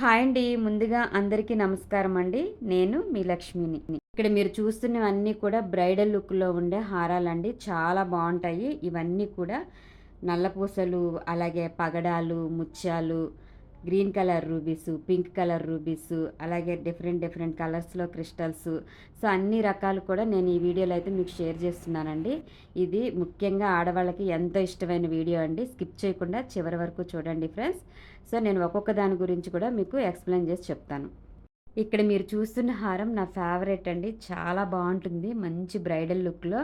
Hi అండి. ముందుగా అందరికీ నమస్కారం అండి. నేను మీ లక్ష్మిని. ఇక్కడ మీరు చూస్తున్నవన్నీ కూడా బ్రైడల్ లుక్లో ఉండే హారాలండి. చాలా బాగుంటాయి. ఇవన్నీ కూడా నల్లపూసలు అలాగే పగడాలు ముత్యాలు green colour rubies pink colour rubies అలాగే డిఫరెంట్ డిఫరెంట్ కలర్స్లో క్రిస్టల్స్. సో అన్ని రకాలు కూడా నేను ఈ వీడియోలో అయితే మీకు షేర్ చేస్తున్నానండి. ఇది ముఖ్యంగా ఆడవాళ్ళకి ఎంతో ఇష్టమైన వీడియో అండి. స్కిప్ చేయకుండా చివరి వరకు చూడండి ఫ్రెండ్స్. సో నేను ఒక్కొక్క దాని గురించి కూడా మీకు ఎక్స్ప్లెయిన్ చేసి చెప్తాను. ఇక్కడ మీరు చూస్తున్న హారం నా ఫేవరెట్ అండి. చాలా బాగుంటుంది. మంచి బ్రైడల్ లుక్లో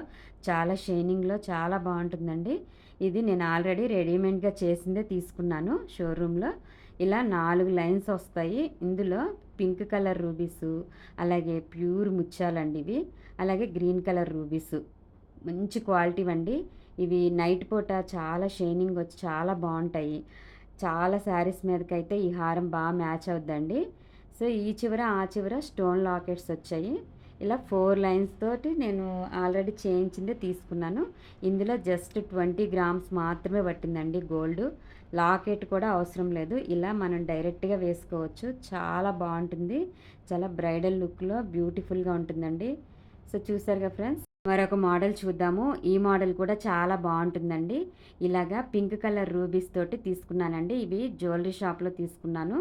చాలా షైనింగ్లో చాలా బాగుంటుందండి. ఇది నేను ఆల్రెడీ రెడీమేడ్గా చేసిందే తీసుకున్నాను షోరూంలో. ఇలా నాలుగు లైన్స్ వస్తాయి. ఇందులో పింక్ కలర్ రూబీస్ అలాగే ప్యూర్ ముత్యాలండి ఇవి. అలాగే గ్రీన్ కలర్ రూబీస్. మంచి క్వాలిటీ అండి ఇవి నైట్ పూట చాలా షైనింగ్ వచ్చి చాలా బాగుంటాయి. చాలా శారీస్ మీదకైతే ఈ హారం బాగా మ్యాచ్ అవుద్దండి. సో ఈ చివర ఆ చివర స్టోన్ లాకెట్స్ వచ్చాయి. ఇలా ఫోర్ లైన్స్ తోటి నేను ఆల్రెడీ చేయించిందే తీసుకున్నాను. ఇందులో జస్ట్ ట్వంటీ గ్రామ్స్ మాత్రమే పట్టిందండి గోల్డ్. లాకెట్ కూడా అవసరం లేదు. ఇలా మనం డైరెక్ట్గా వేసుకోవచ్చు. చాలా బాగుంటుంది. చాలా బ్రైడల్ లుక్లో బ్యూటిఫుల్గా ఉంటుందండి. సో చూసారుగా ఫ్రెండ్స్ మరొక మోడల్ చూద్దాము. ఈ మోడల్ కూడా చాలా బాగుంటుందండి. ఇలాగా పింక్ కలర్ రూబీస్ తోటి తీసుకున్నానండి. ఇవి జ్యువెలరీ షాప్లో తీసుకున్నాను.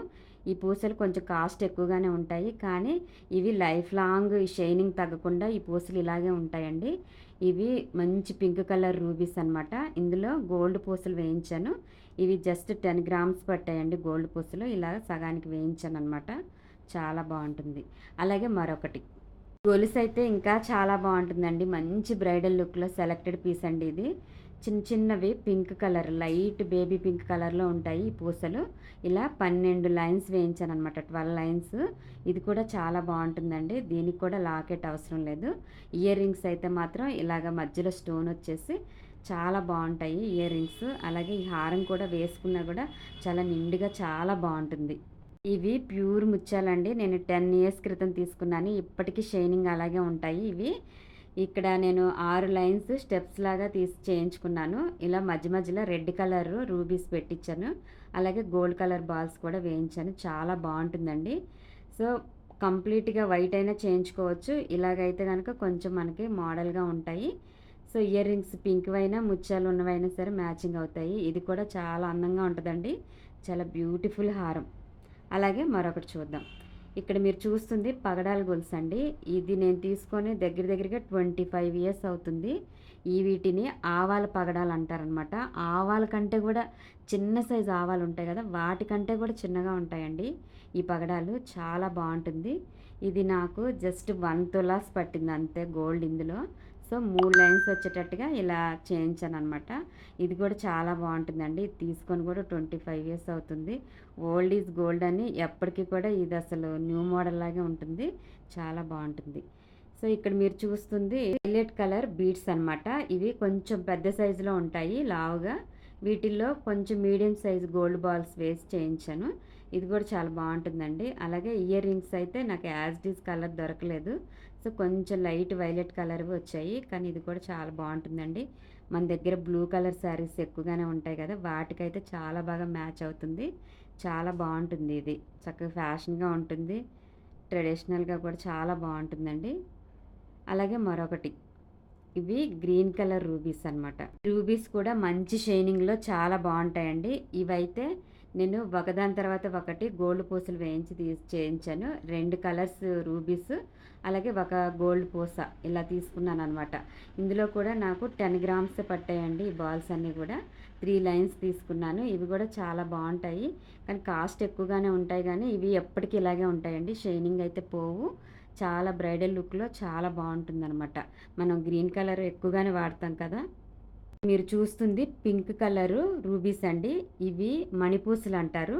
ఈ పూసలు కొంచెం కాస్ట్ ఎక్కువగానే ఉంటాయి. కానీ ఇవి లైఫ్ లాంగ్ షైనింగ్ తగ్గకుండా ఈ పూసలు ఇలాగే ఉంటాయండి. ఇవి మంచి పింక్ కలర్ రూబీస్ అనమాట ఇందులో గోల్డ్ పూసలు వేయించాను. ఇవి జస్ట్ టెన్ గ్రామ్స్ పట్టాయండి గోల్డ్ పూసలు. ఇలా సగానికి వేయించాను అనమాట చాలా బాగుంటుంది. అలాగే మరొకటి. గొలుసు అయితే ఇంకా చాలా బాగుంటుందండి. మంచి బ్రైడల్ లుక్లో సెలెక్టెడ్ పీస్ అండి ఇది. చిన్న చిన్నవి pink colour light baby pink కలర్లో ఉంటాయి ఈ పూసలు. ఇలా పన్నెండు లైన్స్ వేయించాను అనమాట ట్వెల్వ్ లైన్స్. ఇది కూడా చాలా బాగుంటుందండి దీనికి కూడా లాకెట్ అవసరం లేదు. ఇయర్ రింగ్స్ అయితే మాత్రం ఇలాగ మధ్యలో స్టోన్ వచ్చేసి చాలా బాగుంటాయి ఇయర్ రింగ్స్. అలాగే ఈ హారం కూడా వేసుకున్నా కూడా చాలా నిండుగా చాలా బాగుంటుంది. ఇవి ప్యూర్ ముత్యాలండి నేను టెన్ ఇయర్స్ క్రితం తీసుకున్నాను ఇప్పటికీ షైనింగ్ అలాగే ఉంటాయి ఇవి. ఇక్కడ నేను ఆరు లైన్స్ స్టెప్స్ లాగా తీసి చేయించుకున్నాను. ఇలా మధ్య మధ్యలో రెడ్ కలర్ రూబీస్ పెట్టించాను. అలాగే గోల్డ్ కలర్ బాల్స్ కూడా వేయించాను. చాలా బాగుంటుందండి. సో కంప్లీట్గా వైట్ అయినా చేయించుకోవచ్చు. ఇలాగైతే కనుక కొంచెం మనకి మోడల్గా ఉంటాయి. సో ఇయర్ రింగ్స్ పింక్ అయినా ముత్యాలు ఉన్నవైనా సరే మ్యాచింగ్ అవుతాయి. ఇది కూడా చాలా అందంగా ఉంటుందండి. చాలా బ్యూటిఫుల్ హారం. అలాగే మరొకటి చూద్దాం. ఇక్కడ మీరు చూస్తుంది పగడాల గొలుసు అండి. ఇది నేను తీసుకొని దగ్గర దగ్గరగా ట్వంటీ ఫైవ్ ఇయర్స్ అవుతుంది. ఈ వీటిని ఆవాల పగడాలు అంటారనమాట ఆవాల కంటే కూడా చిన్న సైజు ఆవాలు ఉంటాయి కదా వాటికంటే కూడా చిన్నగా ఉంటాయండి. ఈ పగడాలు చాలా బాగుంటుంది. ఇది నాకు జస్ట్ వన్ తులాస్ పట్టింది అంతే గోల్డ్ ఇందులో. సో మూడు లైన్స్ వచ్చేటట్టుగా ఇలా చేయించాను అనమాట ఇది కూడా చాలా బాగుంటుందండి. ఇది తీసుకొని కూడా ట్వంటీ ఫైవ్ ఇయర్స్ అవుతుంది. ఓల్డ్ ఈజ్ గోల్డ్ అని ఎప్పటికీ కూడా ఇది అసలు న్యూ మోడల్ లాగే ఉంటుంది. చాలా బాగుంటుంది. సో ఇక్కడ మీరు చూస్తుంది వైలెట్ కలర్ బీడ్స్ అనమాట ఇవి కొంచెం పెద్ద సైజులో ఉంటాయి లావుగా. వీటిల్లో కొంచెం మీడియం సైజ్ గోల్డ్ బాల్స్ వేసి చేయించాను. ఇది కూడా చాలా బాగుంటుందండి. అలాగే ఇయర్ రింగ్స్ అయితే నాకు యాజ్ డీస్ కలర్ దొరకలేదు. సో కొంచెం లైట్ వైలెట్ కలర్ వచ్చాయి. కానీ ఇది కూడా చాలా బాగుంటుందండి. మన దగ్గర బ్లూ కలర్ శారీస్ ఎక్కువగానే ఉంటాయి కదా వాటికైతే చాలా బాగా మ్యాచ్ అవుతుంది. చాలా బాగుంటుంది ఇది. చక్కగా ఫ్యాషన్గా ఉంటుంది. ట్రెడిషనల్గా కూడా చాలా బాగుంటుందండి. అలాగే మరొకటి. ఇవి గ్రీన్ కలర్ రూబీస్ అనమాట రూబీస్ కూడా మంచి షైనింగ్లో చాలా బాగుంటాయండి. ఇవైతే నేను ఒకదాని తర్వాత ఒకటి గోల్డ్ పూసలు వేయించి తీసి చేయించాను. రెండు కలర్స్ రూబీస్ అలాగే ఒక గోల్డ్ పూస ఇలా తీసుకున్నాను అనమాట ఇందులో కూడా నాకు టెన్ గ్రామ్స్ పట్టాయండి ఈ బాల్స్ అన్నీ కూడా. త్రీ లైన్స్ తీసుకున్నాను. ఇవి కూడా చాలా బాగుంటాయి. కానీ కాస్ట్ ఎక్కువగానే ఉంటాయి కానీ ఇవి ఎప్పటికీ ఇలాగే ఉంటాయండి. షైనింగ్ అయితే పోవు. చాలా బ్రైడల్ లుక్లో చాలా బాగుంటుందన్నమాట. మనం గ్రీన్ కలర్ ఎక్కువగానే వాడతాం కదా. మీరు చూస్తుంది పింక్ కలరు రూబీస్ అండి. ఇవి మణిపూసలు అంటారు.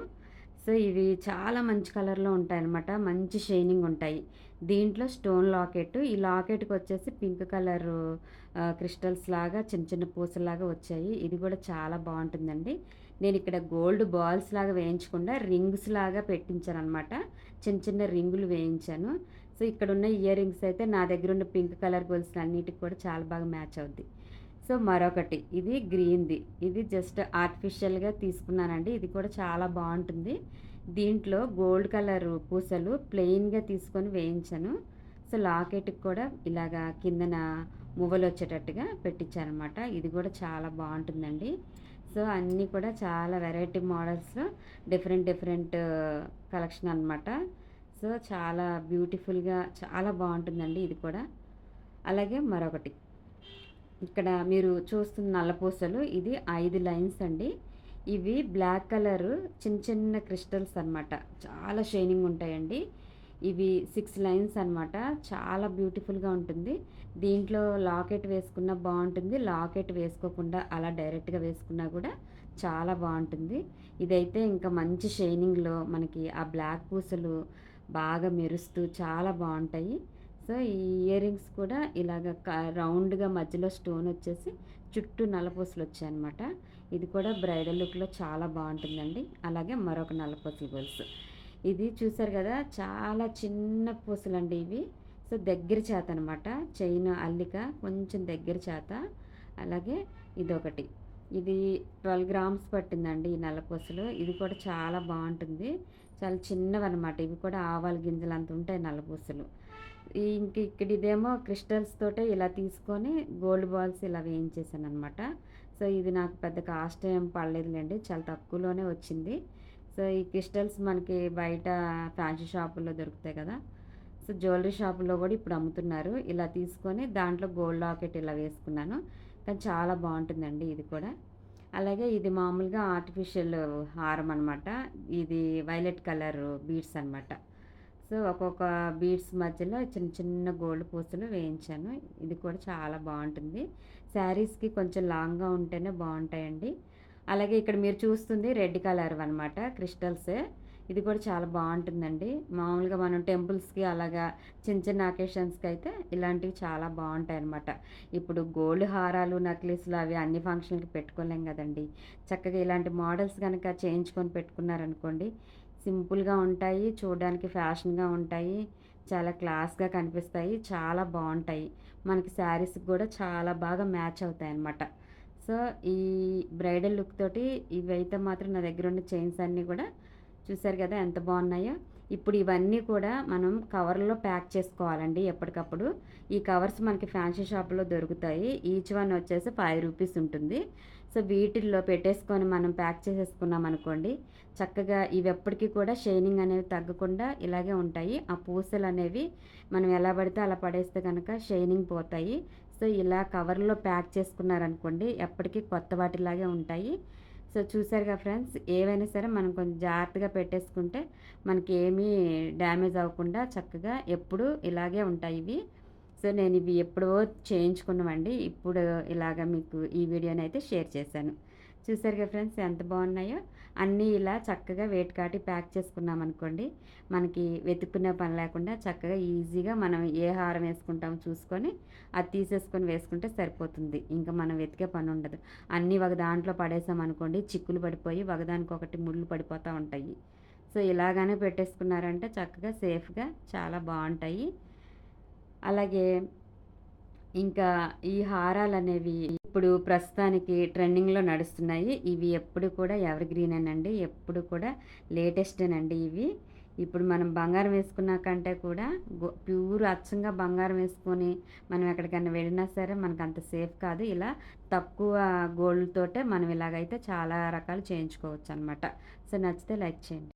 సో ఇవి చాలా మంచి కలర్లో ఉంటాయన్నమాట. మంచి షైనింగ్ ఉంటాయి. దీంట్లో స్టోన్ లాకెట్. ఈ లాకెట్కి వచ్చేసి పింక్ కలర్ క్రిస్టల్స్ లాగా చిన్న చిన్న పూసలాగా వచ్చాయి. ఇది కూడా చాలా బాగుంటుందండి. నేను ఇక్కడ గోల్డ్ బాల్స్ లాగా వేయించకుండా రింగ్స్ లాగా పెట్టించాను అనమాట చిన్న చిన్న రింగులు వేయించాను. సో ఇక్కడ ఉన్న ఇయర్ రింగ్స్ అయితే నా దగ్గర ఉన్న పింక్ కలర్ గోల్స్ అన్నిటికి కూడా చాలా బాగా మ్యాచ్ అవుద్ది. సో మరొకటి ఇది గ్రీన్ది. ఇది జస్ట్ ఆర్టిఫిషియల్గా తీసుకున్నానండి. ఇది కూడా చాలా బాగుంటుంది. దీంట్లో గోల్డ్ కలర్ పూసలు ప్లెయిన్గా తీసుకొని వేయించాను. సో లాకెట్కి కూడా ఇలాగా కిందన మువ్వలు వచ్చేటట్టుగా పెట్టించానమాట ఇది కూడా చాలా బాగుంటుందండి. సో అన్నీ కూడా చాలా variety models different different collection అనమాట సో చాలా బ్యూటిఫుల్గా చాలా బాగుంటుందండి ఇది కూడా. అలాగే మరొకటి. ఇక్కడ మీరు చూస్తున్న నల్లపూసలు ఇది ఐదు లైన్స్ అండి. ఇవి బ్లాక్ కలర్ చిన్న చిన్న క్రిస్టల్స్ అనమాట చాలా షైనింగ్ ఉంటాయండి. ఇవి సిక్స్ లైన్స్ అనమాట చాలా బ్యూటిఫుల్గా ఉంటుంది. దీంట్లో లాకెట్ వేసుకున్న బాగుంటుంది. లాకెట్ వేసుకోకుండా అలా డైరెక్ట్గా వేసుకున్నా కూడా చాలా బాగుంటుంది. ఇదైతే ఇంకా మంచి షైనింగ్లో మనకి ఆ బ్లాక్ పూసలు బాగా మెరుస్తూ చాలా బాగుంటాయి. సో ఈ ఇయర్ రింగ్స్ కూడా ఇలాగ రౌండ్గా మధ్యలో స్టోన్ వచ్చేసి చుట్టూ నలపూసలు వచ్చాయన్నమాట ఇది కూడా బ్రైడల్ లుక్లో చాలా బాగుంటుందండి. అలాగే మరొక నల్లపూసల గొలుసు. ఇది చూసారు కదా చాలా చిన్న పూసలు అండి ఇవి. సో దగ్గర చేత అనమాట చైన్ అల్లిక కొంచెం దగ్గర చేత. అలాగే ఇదొకటి. ఇది ట్వెల్వ్ గ్రామ్స్ పట్టిందండి ఈ నల్లపూసలు ఇది కూడా చాలా బాగుంటుంది. చాలా చిన్నవి అనమాట ఇవి కూడా ఆవాల గింజలు అంత ఉంటాయి నల్లపూసలు ఇంక ఇక్కడ ఇదేమో క్రిస్టల్స్ తోటే ఇలా తీసుకొని గోల్డ్ బాల్స్ ఇలా వేయించేసాను అనమాట సో ఇది నాకు పెద్ద కాస్ట్ ఏం పడలేదులేండి చాలా తక్కువలోనే వచ్చింది. సో ఈ క్రిస్టల్స్ మనకి బయట ఫ్యాన్సీ షాపుల్లో దొరుకుతాయి కదా సో జ్యువెలరీ షాపుల్లో కూడా ఇప్పుడు అమ్ముతున్నారు. ఇలా తీసుకొని దాంట్లో గోల్డ్ లాకెట్ ఇలా వేసుకున్నాను. కానీ చాలా బాగుంటుందండి ఇది కూడా. అలాగే ఇది మామూలుగా ఆర్టిఫిషియల్ హారం అనమాట ఇది వైలెట్ కలర్ బీడ్స్ అనమాట సో ఒక్కొక్క బీడ్స్ మధ్యలో చిన్న చిన్న గోల్డ్ పూసలు వేయించాను. ఇది కూడా చాలా బాగుంటుంది. శారీస్కి కొంచెం లాంగ్గా ఉంటేనే బాగుంటాయండి. అలాగే ఇక్కడ మీరు చూస్తుంది రెడ్ కలర్ అనమాట క్రిస్టల్స్. ఇది కూడా చాలా బాగుంటుందండి. మామూలుగా మనం టెంపుల్స్కి అలాగా చిన్న చిన్న అకేషన్స్కి అయితే ఇలాంటివి చాలా బాగుంటాయి అనమాట ఇప్పుడు గోల్డ్ హారాలు నక్లీస్లు అవి అన్ని ఫంక్షన్కి పెట్టుకోలేం కదండి. చక్కగా ఇలాంటి మోడల్స్ కనుక చేయించుకొని పెట్టుకున్నారనుకోండి సింపుల్గా ఉంటాయి చూడడానికి ఫ్యాషన్గా ఉంటాయి చాలా క్లాస్గా కనిపిస్తాయి చాలా బాగుంటాయి. మనకి శారీస్కి కూడా చాలా బాగా మ్యాచ్ అవుతాయి అన్నమాట. సో ఈ బ్రైడల్ లుక్ తోటి ఇవైతే మాత్రం నా దగ్గర ఉన్న చైన్స్ అన్నీ కూడా చూసారు కదా ఎంత బాగున్నాయో. ఇప్పుడు ఇవన్నీ కూడా మనం కవర్లో ప్యాక్ చేసుకోవాలండి ఎప్పటికప్పుడు. ఈ కవర్స్ మనకి ఫ్యాన్సీ షాప్లో దొరుకుతాయి. ఈచ్ వన్ వచ్చేసి ఫైవ్ రూపీస్ ఉంటుంది. సో వీటిల్లో పెట్టేసుకొని మనం ప్యాక్ చేసేసుకున్నాం అనుకోండి చక్కగా ఇవి ఎప్పటికీ కూడా షైనింగ్ అనేవి తగ్గకుండా ఇలాగే ఉంటాయి. ఆ పూసలు అనేవి మనం ఎలా పడితే అలా పడేస్తే కనుక షైనింగ్ పోతాయి. సో ఇలా కవర్లో ప్యాక్ చేసుకున్నారనుకోండి ఎప్పటికీ కొత్త వాటిలాగే ఉంటాయి. సో చూసారుగా ఫ్రెండ్స్ ఏవైనా సరే మనం కొంచెం జాగ్రత్తగా పెట్టేసుకుంటే మనకి ఏమీ డ్యామేజ్ అవ్వకుండా చక్కగా ఎప్పుడు ఇలాగే ఉంటాయి ఇవి. సో నేను ఇవి ఎప్పుడో చేయించుకున్నామండి. ఇప్పుడు ఇలాగ మీకు ఈ వీడియోని అయితే షేర్ చేశాను. చూసారుగా ఫ్రెండ్స్ ఎంత బాగున్నాయో. అన్నీ ఇలా చక్కగా వేట్ కాటి ప్యాక్ చేసుకున్నాం అనుకోండి. మనకి వెతుక్కునే పని లేకుండా చక్కగా ఈజీగా మనం ఏ హారం వేసుకుంటామో చూసుకొని అది తీసేసుకొని వేసుకుంటే సరిపోతుంది. ఇంకా మనం వెతికే పని ఉండదు. అన్నీ ఒక దాంట్లో పడేసాం అనుకోండి చిక్కులు పడిపోయి ఒకదానికొకటి ముళ్ళు పడిపోతూ ఉంటాయి. సో ఇలాగానే పెట్టేసుకున్నారంటే చక్కగా సేఫ్గా చాలా బాగుంటాయి. అలాగే ఇంకా ఈ హారాలు అనేవి ఇప్పుడు ప్రస్తుతానికి ట్రెండింగ్లో నడుస్తున్నాయి. ఇవి ఎప్పుడు కూడా ఎవర్ గ్రీన్ అండి ఎప్పుడు కూడా లేటెస్ట్ అండి ఇవి. ఇప్పుడు మనం బంగారం వేసుకున్నాకంటే కూడా ప్యూర్ అచ్చంగా బంగారం వేసుకొని మనం ఎక్కడికైనా వెళ్ళినా సరే మనకు అంత సేఫ్ కాదు. ఇలా తక్కువ గోల్డ్తోటే మనం ఇలాగైతే చాలా రకాలు చేయించుకోవచ్చు అనమాట సో నచ్చితే లైక్ చేయండి.